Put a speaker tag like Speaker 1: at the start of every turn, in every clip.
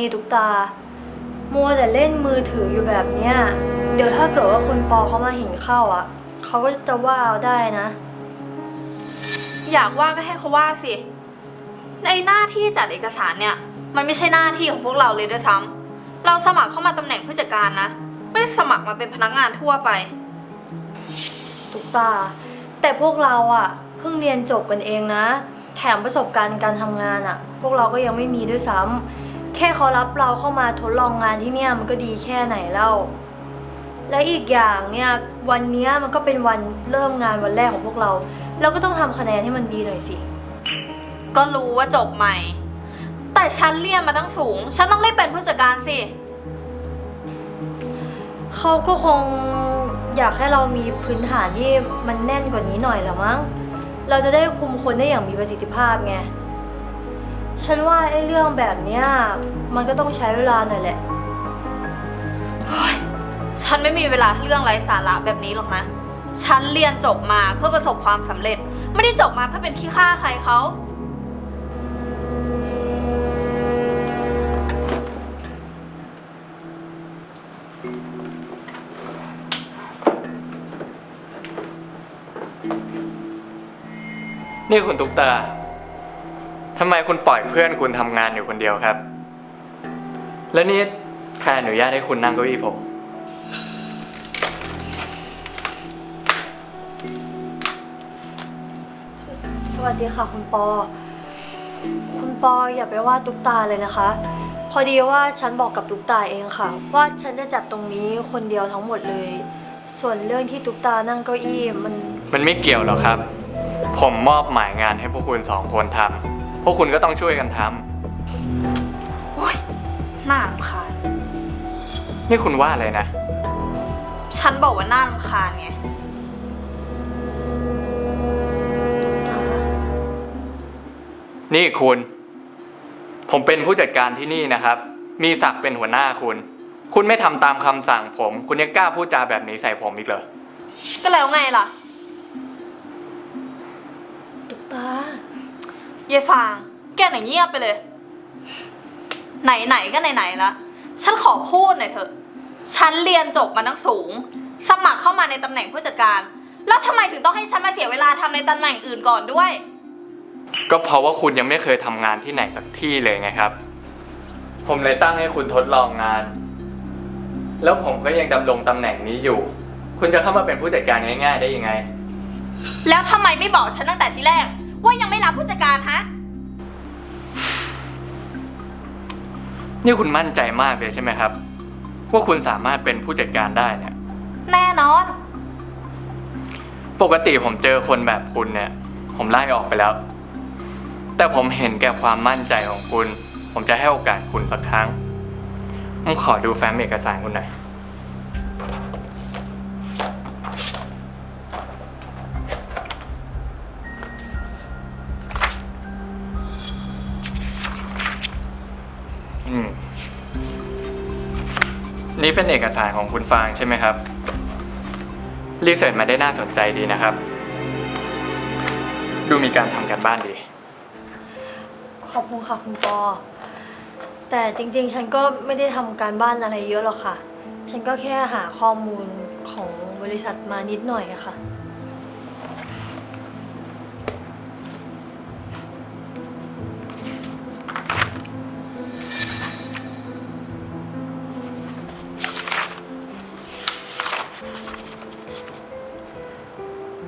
Speaker 1: นี่ตุ๊กตา มัวแต่เล่นมือถืออยู่แบบเนี้ย เดี๋ยวถ้าเกิดว่าคุณปอเขามาเห็นเข้าอะ เขาก็จะว่าเอาได้นะ
Speaker 2: อยากว่าก็ให้เขาว่าสิ ในหน้าที่จัดเอกสารเนี่ย มันไม่ใช่หน้าที่ของพวกเราเลยด้วยซ้ำเราสมัครเข้ามาตำแหน่งผู้จัดการนะ ไม่ได้สมัครมาเป็นพนักงานทั่วไป
Speaker 1: ตุ๊กตา แต่พวกเราอะเพิ่งเรียนจบกันเองนะ แถมประสบการณ์การทำงานอะ พวกเราก็ยังไม่มีด้วยซ้ำแค่เขารับเราเข้ามาทดลองงานที่เนี่ยมันก็ดีแค่ไหนเล่า และอีกอย่างเนี่ยวันเนี้ยมันก็เป็นวันเริ่มงานวันแรกของพวกเรา เราก็ต้องทำคะแนนให้มันดีหน่อยสิ
Speaker 2: ก็รู้ว่าจบใหม่ แต่ฉันเรียนมาตั้งสูง ฉันต้องได้เป็นผู้จัดการสิ
Speaker 1: เขาก็คงอยากให้เรามีพื้นฐานที่มันแน่นกว่านี้หน่อยละมั้ง เราจะได้คุมคนได้อย่างมีประสิทธิภาพไง ฉันว่าไอ้เรื่องแบบเนี้ยมันก็ต้องใช้เวลาหน่อยแหละ
Speaker 2: ฉันไม่มีเวลาเรื่องไร้สาระแบบนี้หรอกนะ ฉันเรียนจบมาเพื่อประสบความสำเร็จ ไม่ได้จบมาเพื่อเป็นขี้ข้าใครเขา
Speaker 3: นี่คุณตุ๊กตา ทำไมคุณปล่อยเพื่อนคุณทำงานอยู่คนเดียวครับ แล้วนี่ใครอนุญาตให้คุณนั่งเก้าอี้ผม
Speaker 1: สวัสดีค่ะ คุณปอ คุณปออย่าไปว่าตุ๊กตาเลยนะคะ พอดีว่าฉันบอกกับตุ๊กตาเองค่ะ ว่าฉันจะจัดตรงนี้คนเดียวทั้งหมดเลย ส่วนเรื่องที่ตุ๊กตานั่งเก้าอี้มัน
Speaker 3: มันไม่เกี่ยวหรอกครับ ผมมอบหมายงานให้พวกคุณสองคนทำ พวกคุณก็ต้องช่วยกันทำ
Speaker 2: โอ๊ยน่ารำคาญ
Speaker 3: นี่คุณว่าอะไรนะ
Speaker 2: ฉันบอกว่าน่ารำคาญไง
Speaker 3: นี่คุณ ผมเป็นผู้จัดการที่นี่นะครับ มีศักดิ์เป็นหัวหน้าคุณ คุณไม่ทำตามคำสั่งผม คุณยังกล้าพูดจาแบบนี้ใส่ผมอีกเหรอ
Speaker 2: ก็แล้วไงล่ะ
Speaker 1: ตุ๊กตา
Speaker 2: เยฟาง แกหน่อยเงียบไปเลย ไหนๆก็ไหนๆละฉันขอพูดหน่อยเถอะ ฉันเรียนจบมาตั้งสูง สมัครเข้ามาในตำแหน่งผู้จัดการ แล้วทำไมถึงต้องให้ฉันมาเสียเวลาทำในตำแหน่งอื่นก่อนด้วย
Speaker 3: ก็เพราะว่าคุณยังไม่เคยทำงานที่ไหนสักที่เลยไงครับ ผมเลยตั้งให้คุณทดลองงาน แล้วผมก็ยังดำรงตำแหน่งนี้อยู่ คุณจะเข้ามาเป็นผู้จัดการง่าย ๆ ได้ยังไง
Speaker 2: แล้วทำไมไม่บอกฉันตั้งแต่ที่แรก ว่ายังไม่รับผู้จัดการฮะ
Speaker 3: นี่คุณมั่นใจมากเลยใช่ไหมครับ ว่าคุณสามารถเป็นผู้จัดการได้เนี่ย
Speaker 2: แน่นอน
Speaker 3: ปกติผมเจอคนแบบคุณเนี่ย ผมไล่ออกไปแล้ว แต่ผมเห็นแก่ความมั่นใจของคุณ ผมจะให้โอกาสคุณสักครั้ง ผมขอดูแฟ้มเอกสารคุณหน่อย อืม นี่เป็นเอกสารของคุณฟางใช่ไหมครับ รีเสิร์ชมาได้น่าสนใจดีนะครับ ดูมีการทำการบ้านดี
Speaker 1: ขอบคุณค่ะคุณปอ แต่จริงๆ ฉันก็ไม่ได้ทำการบ้านอะไรเยอะหรอกค่ะ ฉันก็แค่หาข้อมูลของบริษัทมานิดหน่อยอะค่ะ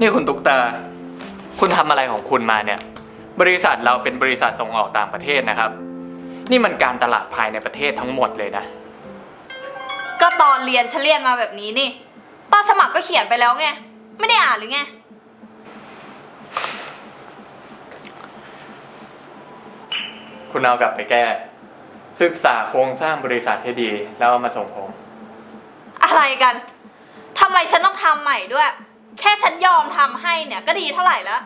Speaker 3: นี่คุณตุ๊กตา คุณทำอะไรของคุณมาเนี่ย บริษัทเราเป็นบริษัทส่งออกต่างประเทศนะครับ นี่มันการตลาดภายในประเทศทั้งหมดเลยนะ
Speaker 2: ก็ตอนเรียนฉันเรียนมาแบบนี้นี่ ตอนสมัครก็เขียนไปแล้วไง ไม่ได้อ่านหรือไง
Speaker 3: คุณเอากลับไปแก้ ศึกษาโครงสร้างบริษัทให้ดี แล้วเอามาส่งผม
Speaker 2: อะไรกัน ทำไมฉันต้องทำใหม่ด้วย แค่ฉันยอมทำให้เนี่ยก็ดีเท่าไหร่แล้ว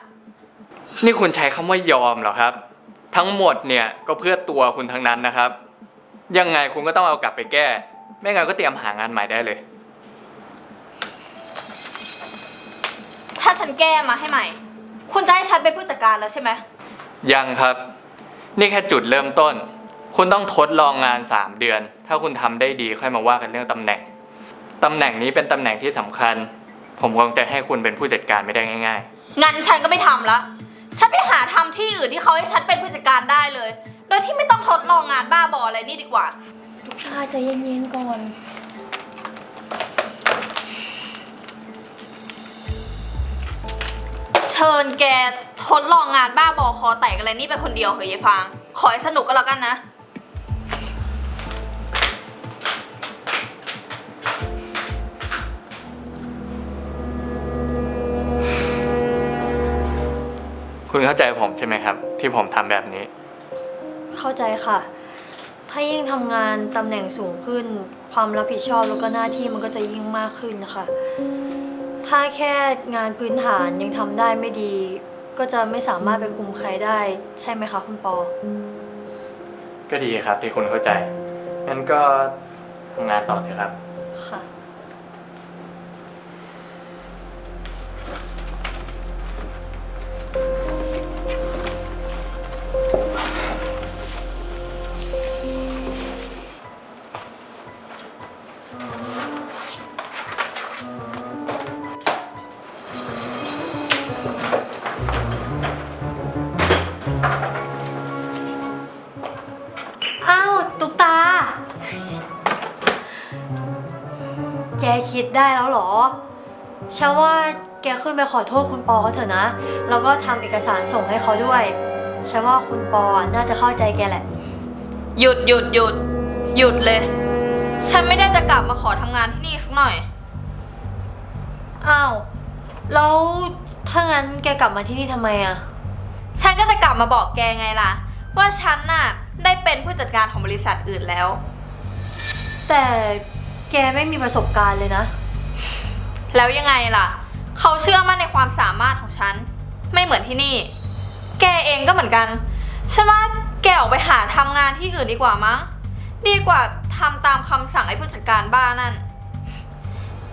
Speaker 3: นี่คุณใช้คำว่ายอมเหรอครับ ทั้งหมดเนี่ยก็เพื่อตัวคุณทั้งนั้นนะครับ ยังไงคุณก็ต้องเอากลับไปแก้ ไม่งั้นก็เตรียมหางานใหม่ได้เลย
Speaker 2: ถ้าฉันแก้มาให้ใหม่ คุณจะให้ฉันเป็นผู้จัดการแล้วใช่ไหม
Speaker 3: ยังครับ นี่แค่จุดเริ่มต้น คุณต้องทดลองงาน 3 เดือน ถ้าคุณทำได้ดีค่อยมาว่ากันเรื่องตำแหน่งตำแหน่งนี้เป็นตำแหน่งที่สำคัญ ผมคงจะให้คุณเป็นผู้จัดการไม่ได้ง่าย
Speaker 2: งั้นฉันก็ไม่ทำละ ฉันไปหาทำที่อื่นที่เขาให้ฉันเป็นผู้จัดการได้เลย โดยที่ไม่ต้องทดลองงานบ้าบออะไรนี่ดีกว่า
Speaker 1: ตุกตาใจเย็นๆก่อน
Speaker 2: เชิญแกทดลองงานบ้าบอคอแตกอะไรนี่ไปคนเดียวเหอะยายฟาง ขอให้สนุกก็แล้วกันนะ
Speaker 3: คุณเข้าใจผมใช่ไหมครับ ที่ผมทำแบบนี้
Speaker 1: เข้าใจค่ะ ถ้ายิ่งทำงานตำแหน่งสูงขึ้น ความรับผิดชอบแล้วก็หน้าที่มันก็จะยิ่งมากขึ้นนะคะ ถ้าแค่งานพื้นฐานยังทำได้ไม่ดี ก็จะไม่สามารถไปคุมใครได้ ใช่ไหมคะคุณปอ
Speaker 3: ก็ดีครับที่คุณเข้าใจงั้นก็ทำงานต่อเถอะครับ
Speaker 1: ค่ะ ดได้แล้วเหรอฉันว่าแกขึ้นไปขอโทษคุณปอเขาเถอะนะ แล้วก็ทำเอกสารส่งให้เขาด้วยฉันว่าคุณปอน่าจะเข้าใจแกแหละ
Speaker 2: หยุดหยุดหยุดหยุดเลย ฉันไม่ได้จะกลับมาขอทำงานที่นี่สักหน่อย
Speaker 1: อ้าว แล้วถ้างั้นแกกลับมาที่นี่ทำไมอะ
Speaker 2: ฉันก็จะกลับมาบอกแกไงล่ะ ว่าฉันน่ะได้เป็นผู้จัดการของบริษัทอื่นแล้ว
Speaker 1: แต่ แกไม่มีประสบการณ์เลยนะ
Speaker 2: แล้วยังไงล่ะ เขาเชื่อมั่นในความสามารถของฉัน ไม่เหมือนที่นี่ แกเองก็เหมือนกัน ฉันว่าแกออกไปหาทำงานที่อื่นดีกว่ามั้ง ดีกว่าทำตามคำสั่งไอ้ผู้จัดการบ้านั่น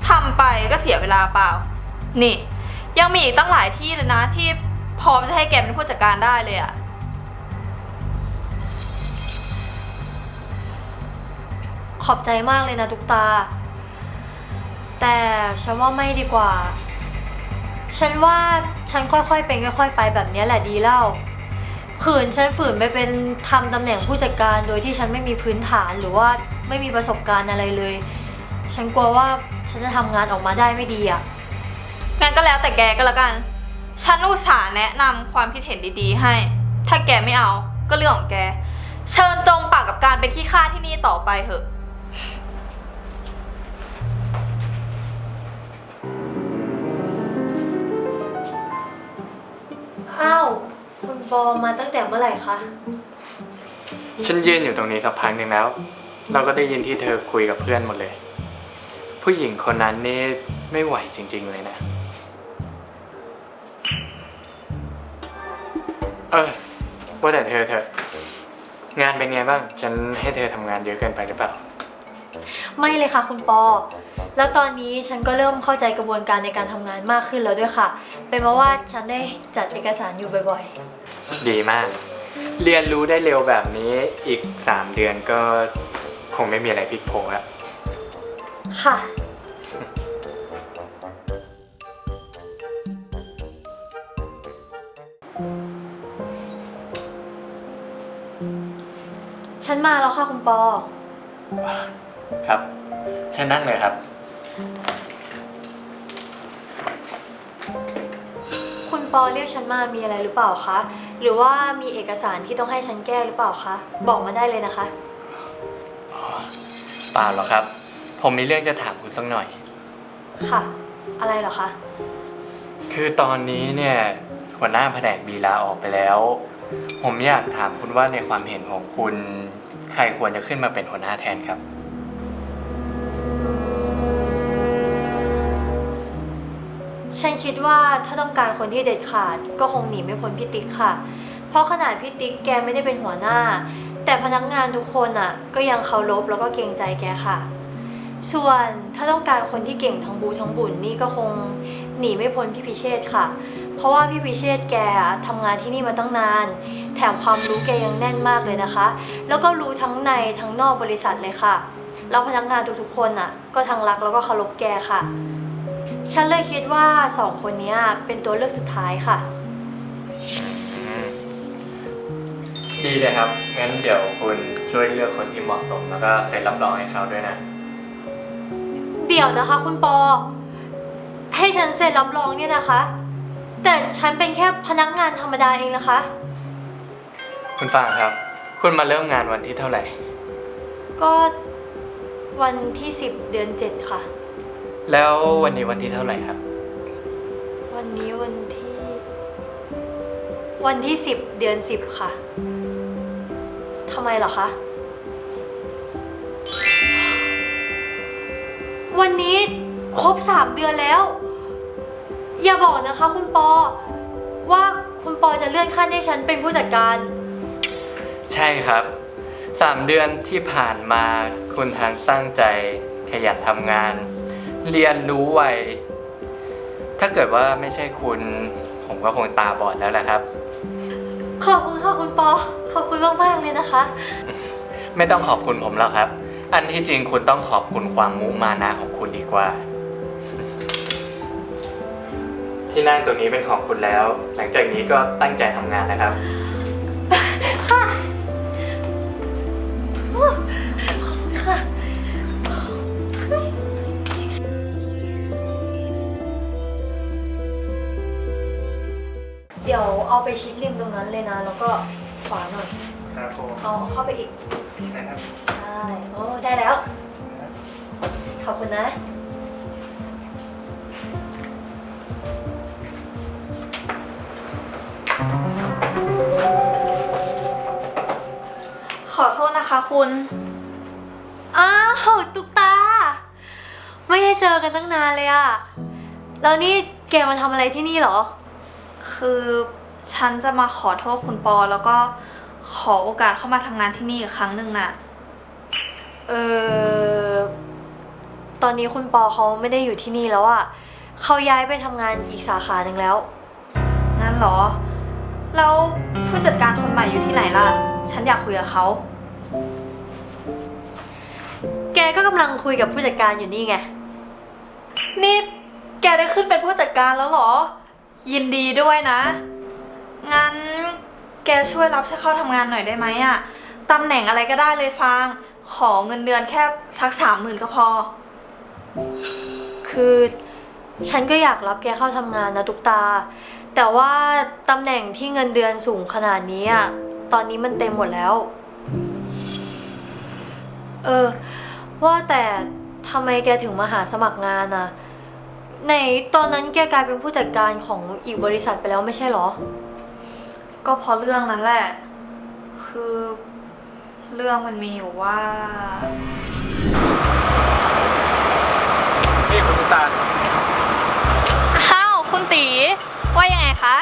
Speaker 2: ทำไปก็เสียเวลาเปล่า นี่ ยังมีอีกตั้งหลายที่เลยนะที่พร้อมจะให้แกเป็นผู้จัดการได้เลยอะ
Speaker 1: ขอบใจมากเลยนะทุกตา แต่ฉันว่าไม่ดีกว่า ฉันว่าฉันค่อยๆเป็นค่อย ๆ ไปแบบนี้แหละดีแล้วขืนฉันฝืนไปเป็นทำตำแหน่งผู้จัดการ โดยที่ฉันไม่มีพื้นฐานหรือว่าไม่มีประสบการณ์อะไรเลย ฉันกลัวว่าฉันจะทำงานออกมาได้ไม่ดีอะ
Speaker 2: งั้นก็แล้วแต่แกก็แล้วกัน ฉันอุตส่าห์แนะนำความคิดเห็นดีๆ ให้ ถ้าแกไม่เอาก็เรื่องของแก เชิญจมปากกับการเป็นขี้ข้าที่นี่ต่อไปเถอะ
Speaker 1: อ้าวคุณปอมาตั้งแต่เมื่อไหร่คะ
Speaker 3: ฉันยืนอยู่ตรงนี้สักพักหนึ่งแล้ว เราก็ได้ยินที่เธอคุยกับเพื่อนหมดเลย ผู้หญิงคนนั้นนี่ไม่ไหวจริง ๆ เลยนะ เออว่าแต่เธอเธองานเป็นไงบ้าง ฉันให้เธอทำงานเยอะเกินไปหรือเปล่า
Speaker 1: ไม่เลยค่ะคุณปอ แล้วตอนนี้ฉันก็เริ่มเข้าใจกระบวนการในการทำงานมากขึ้นแล้วด้วยค่ะ เป็นเพราะว่าฉันได้จัดเอกสารอยู่บ่อย
Speaker 3: ดีมาก เรียนรู้ได้เร็วแบบนี้อีก 3 เดือนก็คงไม่มีอะไรพลิกโผแล้ว
Speaker 1: ๆ ค่ะ ฉันมาแล้วค่ะคุณปอ
Speaker 3: ครับเชิญนั่งเลยครับ
Speaker 1: คุณปอเรียกฉันมามีอะไรหรือเปล่าคะ หรือว่ามีเอกสารที่ต้องให้ฉันแก้หรือเปล่าคะ บอกมาได้เลยนะคะ
Speaker 3: เปล่าหรอกครับ ผมมีเรื่องจะถามคุณสักหน่อย
Speaker 1: ค่ะ อะไรเหรอคะ
Speaker 3: คือตอนนี้เนี่ยหัวหน้าแผนกบีลาออกไปแล้ว ผมอยากถามคุณว่าในความเห็นของคุณ ใครควรจะขึ้นมาเป็นหัวหน้าแทนครับ
Speaker 1: ฉันคิดว่าถ้าต้องการคนที่เด็ดขาดก็คงหนีไม่พ้นพี่ติ๊กค่ะ เพราะขนาดพี่ติ๊กแกไม่ได้เป็นหัวหน้า แต่พนักงานทุกคนอะ ก็ยังเคารพแล้วก็เกรงใจแกค่ะ ส่วนถ้าต้องการคนที่เก่งทั้งบูทั้งบุญนี่ก็คงหนีไม่พ้นพี่พิเชษค่ะ เพราะว่าพี่พิเชษแกอะทำงานที่นี่มาตั้งนาน แถมความรู้แกยังแน่นมากเลยนะคะ แล้วก็รู้ทั้งในทั้งนอกบริษัทเลยค่ะ แล้วพนักงานทุกๆคนอะ ก็ทั้งรักแล้วก็เคารพแกค่ะ ฉันเลยคิดว่าสองคนเนี้ยเป็นตัวเลือกสุดท้ายค่ะ
Speaker 3: ดีเลยครับ งั้นเดี๋ยวคุณช่วยเลือกคนที่เหมาะสมแล้วก็เซ็นรับรองให้เขาด้วยนะ
Speaker 1: เดี๋ยวนะคะ คุณปอ ให้ฉันเซ็นรับรองเนี่ยนะคะ แต่ฉันเป็นแค่พนักงานธรรมดาเองนะคะ
Speaker 3: คุณฟางครับ คุณมาเริ่มงานวันที่เท่าไหร่
Speaker 1: ก็วันที่ 10 เดือน 7 ค่ะ
Speaker 3: แล้ววันนี้วันที่เท่าไหร่ครับ
Speaker 1: วันนี้วันที่ วันที่10เดือน10ค่ะทำไมเหรอคะ วันนี้ครบ3เดือนแล้ว อย่าบอกนะคะคุณปอ ว่าคุณปอจะเลื่อนขั้นให้ฉันเป็นผู้จัดการ
Speaker 3: ใช่ครับสามเดือนที่ผ่านมาคุณทั้งตั้งใจขยันทำงาน เรียนรู้ไว ถ้าเกิดว่าไม่ใช่คุณ ผมก็คงตาบอดแล้วนะครับ
Speaker 1: ขอบคุณค่ะคุณปอ ขอบคุณมากๆเลยนะคะ
Speaker 3: ไม่ต้องขอบคุณผมแล้วครับ อันที่จริงคุณต้องขอบคุณความมุมานะของคุณดีกว่า ที่นั่งตัวนี้เป็นของคุณแล้ว หลังจากนี้ก็ตั้งใจทำงานนะครับ
Speaker 1: ค่ะ ดี๋ยวเอาไปชิดริมตรงนั้นเลยนะ แล้วก็ขวาหน่อย
Speaker 3: ครับผม
Speaker 1: เอาเข้าไปอีก
Speaker 3: นะครับ
Speaker 1: ใช่ โอ้ ได้แล้ว ขอบคุณนะ
Speaker 2: ขอโทษนะคะคุณ
Speaker 1: อ้าวตุกตา ไม่ได้เจอกันตั้งนานเลยอะแล้วนี่แกมาทำอะไรที่นี่เหรอ
Speaker 2: คือฉันจะมาขอโทษคุณปอ แล้วก็ขอโอกาสเข้ามาทำงานที่นี่อีกครั้งหนึ่งน่ะ
Speaker 1: เออตอนนี้คุณปอเขาไม่ได้อยู่ที่นี่แล้วอะเขาย้ายไปทำงานอีกสาขาหนึ่งแล้ว
Speaker 2: งั้นเหรอ แล้วผู้จัดการคนใหม่อยู่ที่ไหนล่ะ ฉันอยากคุยกับเขา
Speaker 1: แกก็กำลังคุยกับผู้จัดการอยู่นี่ไง
Speaker 2: นี่แกได้ขึ้นเป็นผู้จัดการแล้วเหรอ ยินดีด้วยนะ งั้นแกช่วยรับฉันเข้าทำงานหน่อยได้ไหมอะตำแหน่งอะไรก็ได้เลยฟาง ขอเงินเดือนแค่สักสามหมื่นก็พอ
Speaker 1: คือฉันก็อยากรับแกเข้าทำงานนะตุกตา แต่ว่าตำแหน่งที่เงินเดือนสูงขนาดนี้อะตอนนี้มันเต็มหมดแล้ว เออ ว่าแต่ทำไมแกถึงมาหาสมัครงานอะ ในตอนนั้นแกกลายเป็นผู้จัดการของอีกบริษัทไปแล้วไม่ใช่เหรอ
Speaker 2: ก็เพราะเรื่องนั้นแหละ คือเรื่องมันมีอยู่ว่า
Speaker 3: นี่คุณตุ๊กตา
Speaker 2: อ้าวคุณตีว่ายังไงคะ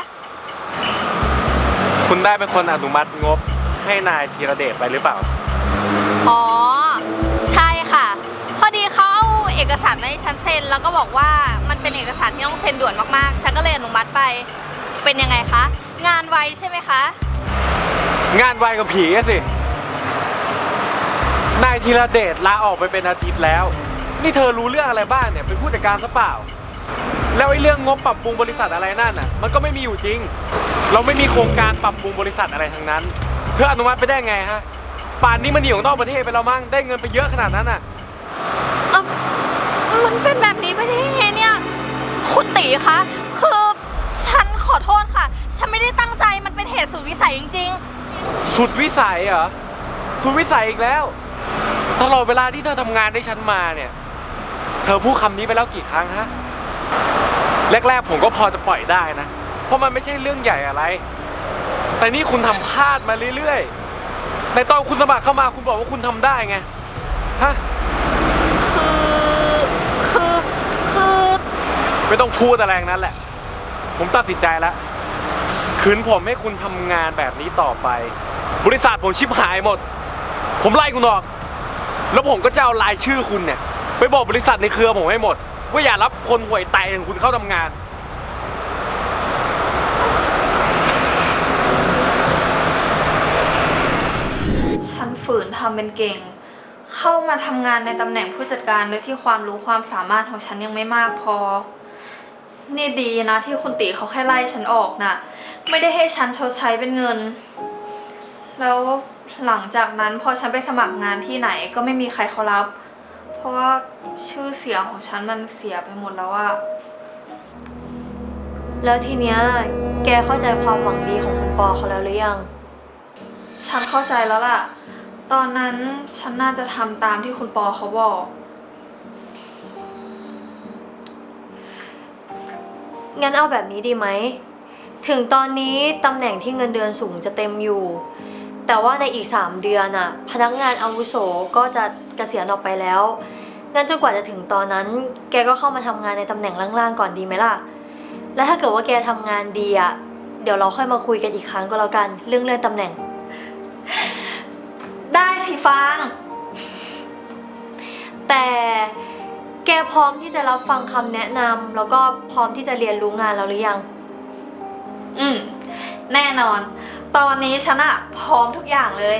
Speaker 4: คุณได้เป็นคนอนุมัติงบให้นายธีรเดชไปหรือเปล่า
Speaker 2: อ๋อ ใช่ค่ะ พอดีเขาเอาเอกสารมาให้ฉันเซ็นแล้วก็บอกว่ามัน เป็นเอกสารที่ต้องเซ็นด่วนมากๆ ฉันก็เลยอนุมัติไป เป็นยังไงคะ งานไวใช่ไหมคะ
Speaker 4: งานไวกับผีอะสิ นายธีรเดชลาออกไปเป็นอาทิตย์แล้ว นี่เธอรู้เรื่องอะไรบ้างเนี่ย เป็นผู้จัดการซะเปล่า แล้วไอ้เรื่องงบปรับปรุงบริษัทอะไรนั่นน่ะ มันก็ไม่มีอยู่จริง เราไม่มีโครงการปรับปรุงบริษัทอะไรทั้งนั้น เธออนุมัติไปได้ไงฮะ ป่านนี้มันหนีออกนอกประเทศไปแล้วมั้ง ได้เงินไปเยอะขนาดนั้นน่ะ
Speaker 2: เออมันเป็นแบบนี้ไปได้ยังไงเนี่ย คุณตีคะ คือฉันขอโทษค่ะ ฉันไม่ได้ตั้งใจ มันเป็นเหตุสุดวิสัยจริงๆ
Speaker 4: สุดวิสัยเหรอ สุดวิสัยอีกแล้ว ตลอดเวลาที่เธอทำงานได้ฉันมาเนี่ย เธอพูดคำนี้ไปแล้วกี่ครั้งฮะ แรกๆผมก็พอจะปล่อยได้นะ เพราะมันไม่ใช่เรื่องใหญ่อะไร แต่นี่คุณทำพลาดมาเรื่อยๆ ในตอนคุณสมัครเข้ามาคุณบอกว่าคุณทำได้ไง ฮะ ไม่ต้องพูดอะไรงนั้นแหละ ผมตัดสินใจแล้วคืนผมให้คุณทำงานแบบนี้ต่อไป บริษัทผมชิบหายหมด ผมไล่คุณออก แล้วผมก็จะเอาลายชื่อคุณเนี่ย ไปบอกบริษัทในเครือผมให้หมด ว่าอย่ารับคนห่วยไตของคุณเข้าทำงาน ฉัน
Speaker 2: ฝืนทำเป็นเก่ง เข้ามาทำงานในตำแหน่งผู้จัดการโดยที่ความรู้ความสามารถของฉันยังไม่มากพอ นี่ดีนะที่คุณตีเขาแค่ไล่ฉันออกน่ะ ไม่ได้ให้ฉันชดใช้เป็นเงิน แล้วหลังจากนั้นพอฉันไปสมัครงานที่ไหนก็ไม่มีใครเขารับ เพราะว่าชื่อเสียงของฉันมันเสียไปหมดแล้วอะ
Speaker 1: แล้วทีเนี้ยแกเข้าใจความหวังดีของคุณปอเขาแล้วหรือยัง
Speaker 2: ฉันเข้าใจแล้วล่ะ ตอนนั้นฉันน่าจะทำตามที่คุณปอเขาบอก
Speaker 1: งั้นเอาแบบนี้ดีไหม ถึงตอนนี้ตำแหน่งที่เงินเดือนสูงจะเต็มอยู่ แต่ว่าในอีก 3 เดือนอะพนักงานอาวุโสก็จะเกษียณออกไปแล้ว งั้นจนกว่าจะถึงตอนนั้น แกก็เข้ามาทำงานในตำแหน่งล่างๆก่อนดีไหมล่ะ และถ้าเกิดว่าแกทำงานดีอะเดี๋ยวเราค่อยมาคุยกันอีกครั้งก็แล้วกัน เรื่องเลื่อนตำแหน่ง
Speaker 2: ได้สิฟาง
Speaker 1: แต่ แกพร้อมที่จะรับฟังคำแนะนำแล้วก็พร้อมที่จะเรียนรู้งานเราหรือยัง
Speaker 2: อืม แน่นอน ตอนนี้ฉันอะพร้อมทุกอย่างเลย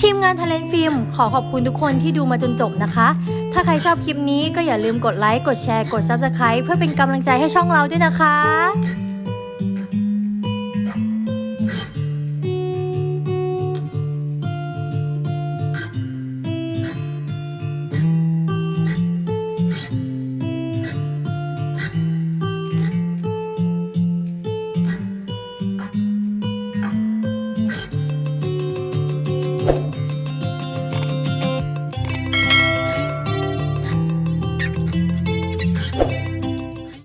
Speaker 1: ทีมงานท a เลนฟิล์มขอขอบคุณทุกคนที่ดูมาจนจบนะคะ ถ้าใครชอบคลิปนี้ก็อย่าลืมกดไลค์ กดแชร์ กด Subscribe เพื่อเป็นกำลังใจให้ช่องเราด้วยนะคะ